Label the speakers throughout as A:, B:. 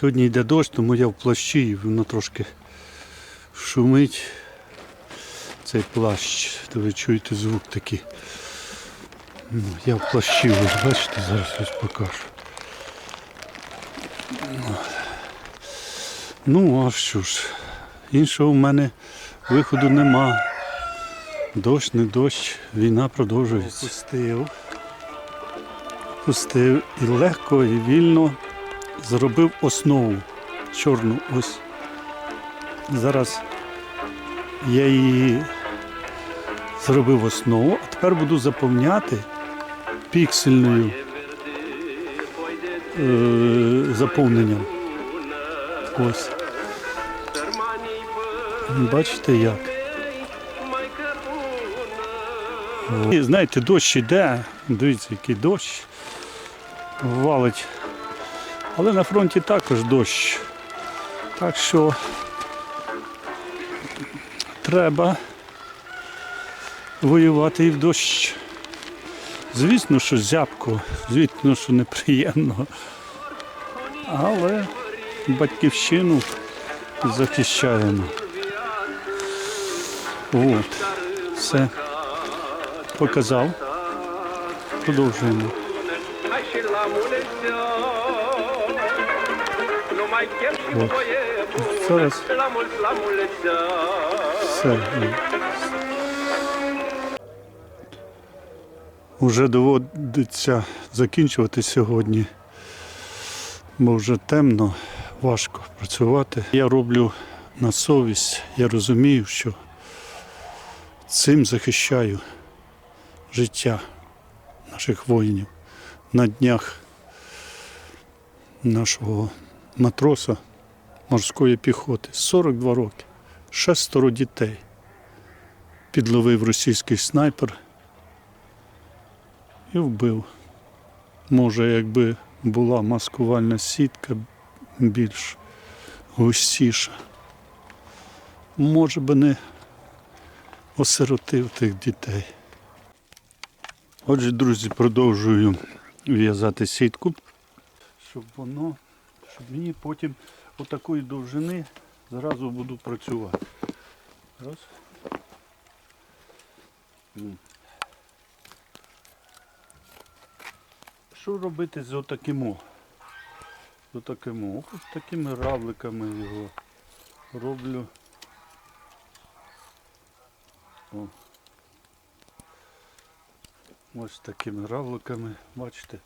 A: Сьогодні йде дощ, тому я в плащі і воно трошки шумить. Цей плащ, то ви чуєте звук такий. Ну, Я в плащі, ось бачите, зараз ось покажу. Ну, а що ж, іншого в мене виходу нема. Дощ, не дощ, війна продовжується. Пустив. Пустив і легко, і вільно зробив основу чорну ось. Зараз я її зробив основу, а тепер буду заповняти піксельною е, заповненням. Ось. Бачите як? І, знаєте, дощ іде, дивіться, який дощ валить. Але на фронті також дощ. Так що треба воювати і в дощ. Звісно, що зябко, звісно, що неприємно. Але батьківщину захищаємо. От. Все. Показав. Продовжуємо.
B: Voie
A: Зараз. Все. Уже доводиться закінчувати сьогодні, бо вже темно, важко працювати. Я роблю на совість, я розумію, що цим захищаю життя наших воїнів. На днях нашого матроса морської піхоти 42 роки шестеро дітей. Підловив російський снайпер і вбив. Може, якби була маскувальна сітка більш густіша, може би не осиротив тих дітей. Отже, друзі, продовжую в'язати сітку, щоб воно, мені потім отакої довжини зразу буду працювати. Раз. Що робити з отаким? З отаким? Ось такими равликами його роблю. О. Ось такими равликами, бачите.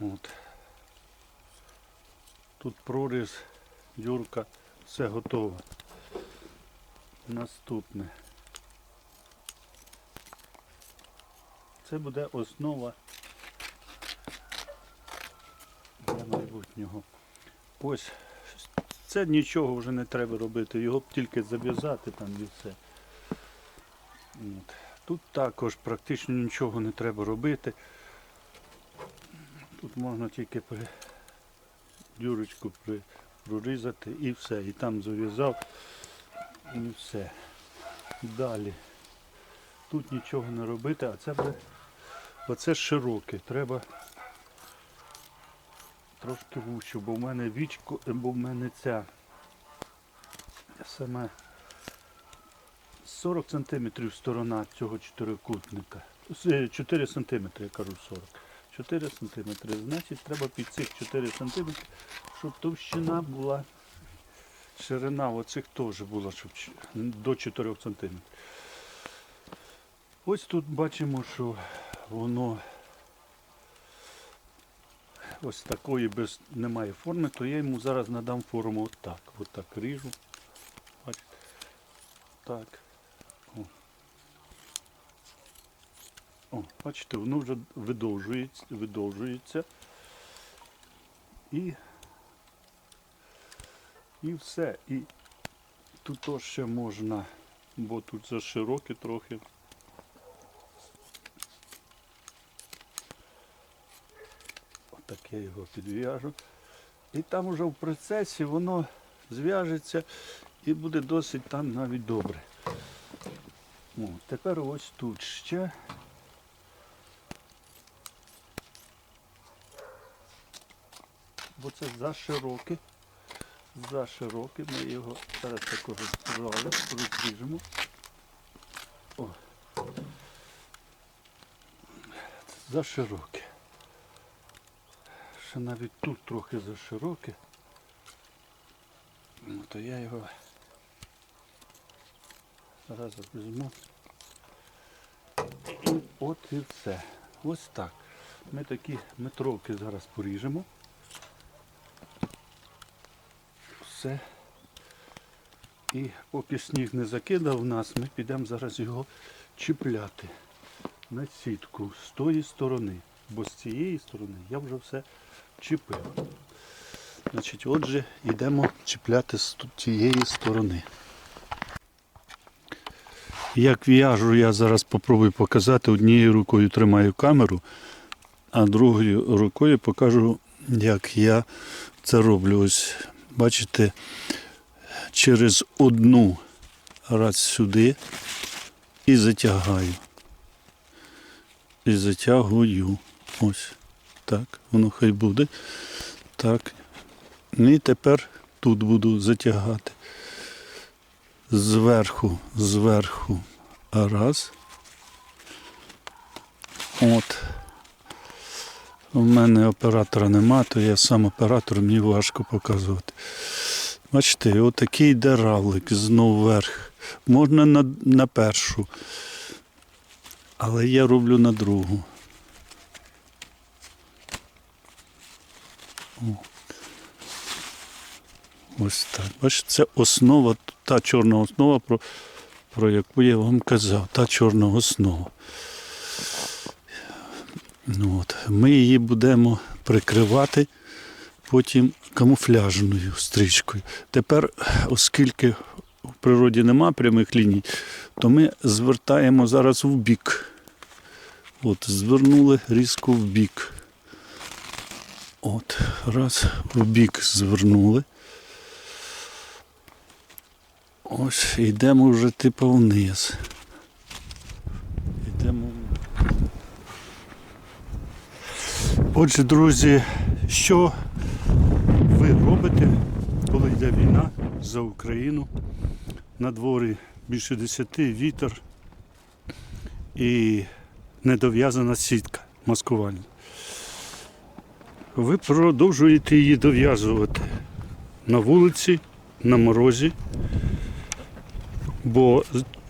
A: От. Тут проріз, дюрка, все готово. Наступне. Це буде основа для майбутнього. Ось це нічого вже не треба робити, його б тільки зав'язати там і все. От. Тут також практично нічого не треба робити. Тут можна тільки дюрочку прорізати і все. І там зав'язав і все. Далі. Тут нічого не робити, а це буде оце широке. Треба трошки вущу, бо в мене вічко, бо в мене ця саме 40 см сторона цього чотирикутника. 4 см, я кажу 40. 4 см. Значить, треба під цих 4 см, щоб товщина була, ширина оцих теж була, щоб до 4 см. Ось тут бачимо, що воно ось такої без немає форми, то я йому зараз надам форму отак. Отак ріжу. Так. О, бачите, воно вже видовжується, видовжується. І, і все. І тут теж ще можна, бо тут зашироке трохи. Отак я його підв'яжу. І там уже в процесі воно зв'яжеться і буде досить там навіть добре. О, тепер ось тут ще. Бо це зашироке. Зашироке. Ми його зараз також розрізали, розріжемо. О. Зашироке. Ще навіть тут трохи зашироке. Ну, то я його зараз візьму. От і все. Ось так. Ми такі метровки зараз поріжемо. Все. І поки сніг не закидав нас, ми підемо зараз його чіпляти на сітку з тої сторони. Бо з цієї сторони я вже все чіпив. Значить, отже, йдемо чіпляти з тієї сторони. Як в'яжу, я зараз попробую показати. Однією рукою тримаю камеру, а другою рукою покажу, як я це роблю. Ось, бачите, через одну раз сюди і затягаю. І затягую. Ось. Так, воно хай буде. Так. І тепер тут буду затягати. Зверху, зверху. Раз. От. У мене оператора нема, то я сам оператор, мені важко показувати. Бачите, отакий йде равлик знов вверх. Можна на, на першу, але я роблю на другу. О. Ось так. Бачите, це основа, та чорна основа, про, про яку я вам казав, та чорна основа. Ну, от. Ми її будемо прикривати потім камуфляжною стрічкою. Тепер, оскільки в природі нема прямих ліній, то ми звертаємо зараз в бік. От, звернули різко в бік. От, раз, в бік звернули. Ось йдемо вже типу вниз. Йдемо. Отже, друзі, що ви робите, коли йде війна за Україну? На дворі більше десяти вітер і недов'язана сітка маскувальна. Ви продовжуєте її дов'язувати на вулиці, на морозі, бо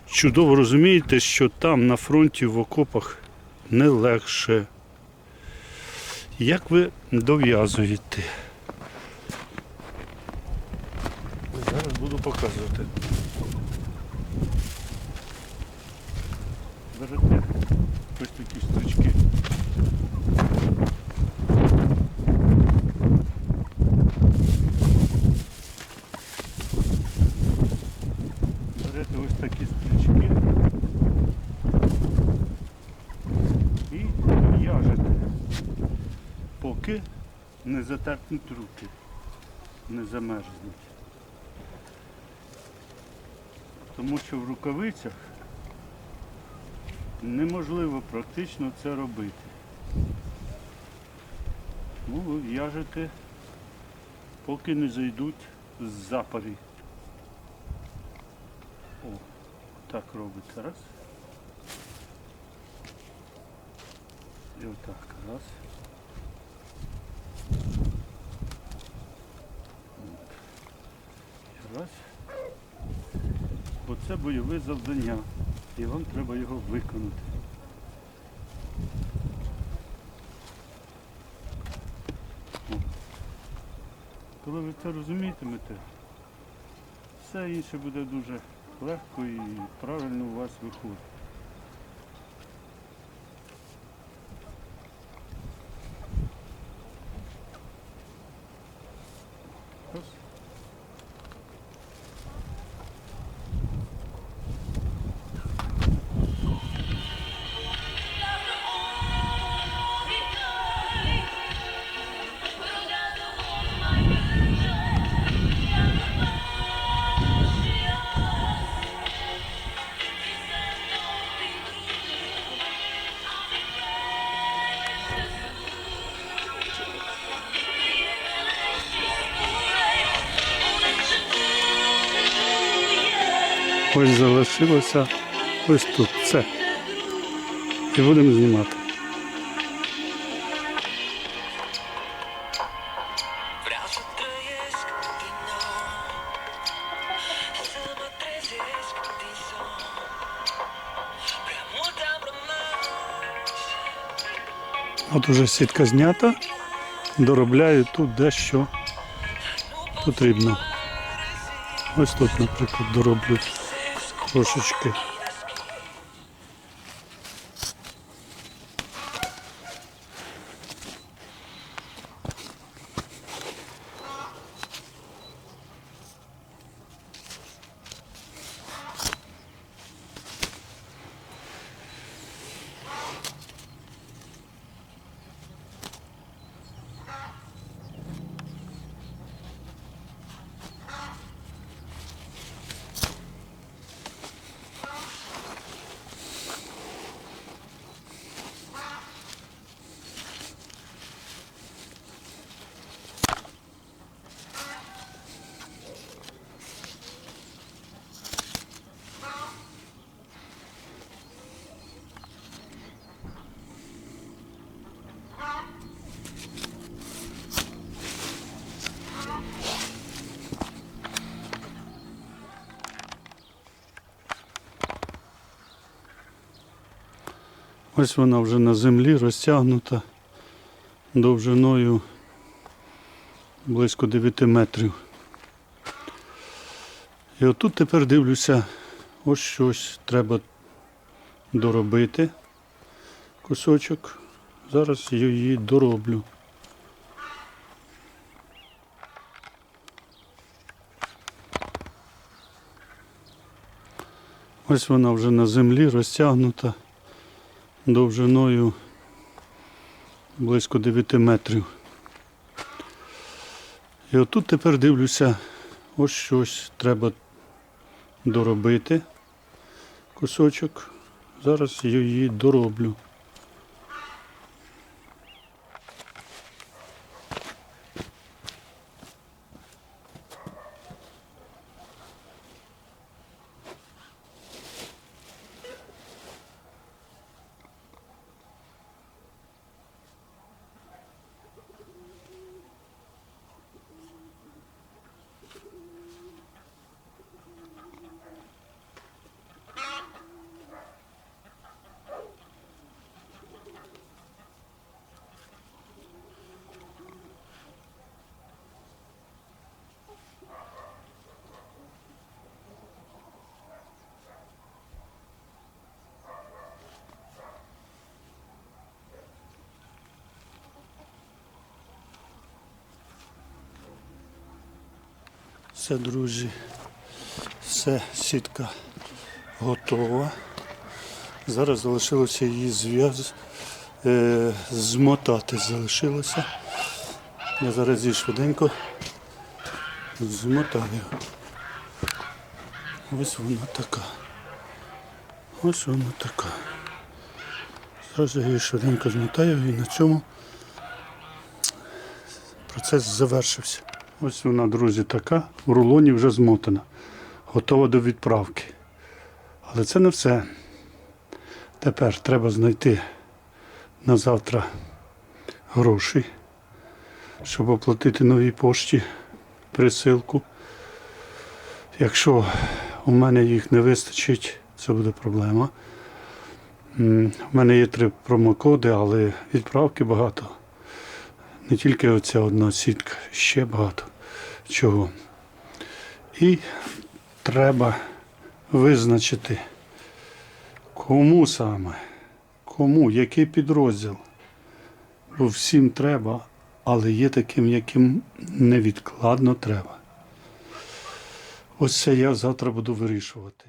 A: чудово розумієте, що там на фронті в окопах не легше. Як ви дов'язуєте? Зараз буду показувати. Берете ось такі стрічки. Берете ось такі стрічки і в'яжете, поки не затерпнуть руки, не замерзнуть. Тому що в рукавицях неможливо практично це робити. Ну, ви в'яжете, поки не зайдуть з запарі. О, так робиться. Раз. І отак. Раз. От. І Раз. Бо це бойове завдання. І вам треба його виконати. Коли ви це розумітимете, все інше буде дуже легко і правильно у вас виходить. Залишилося ось тут. Все. І будемо знімати. От уже сітка знята. Доробляю тут дещо потрібно. Ось тут, наприклад, дороблю трошечки. Ось вона вже на землі розтягнута довжиною близько 9 метрів. І отут тепер дивлюся, ось щось треба доробити. Кусочок. Зараз її дороблю. Ось вона вже на землі розтягнута довжиною близько 9 метрів. І отут тепер дивлюся, ось щось треба доробити. Кусочок. Зараз я її дороблю. Все, друзі, все, сітка готова. Зараз залишилося її зв'яз е, змотати залишилося. Я зараз її швиденько змотаю. Ось вона така. Ось вона така. Зараз я її швиденько змотаю і на цьому процес завершився. Ось вона, друзі, така. У рулоні вже змотана. Готова до відправки. Але це не все. Тепер треба знайти на завтра гроші, щоб оплатити новій пошті присилку. Якщо у мене їх не вистачить, це буде проблема. У мене є три промокоди, але відправки багато. Не тільки оця одна сітка, ще багато чого. І треба визначити, кому саме, кому, який підрозділ. Бо всім треба, але є таким, яким невідкладно треба. Ось це я завтра буду вирішувати.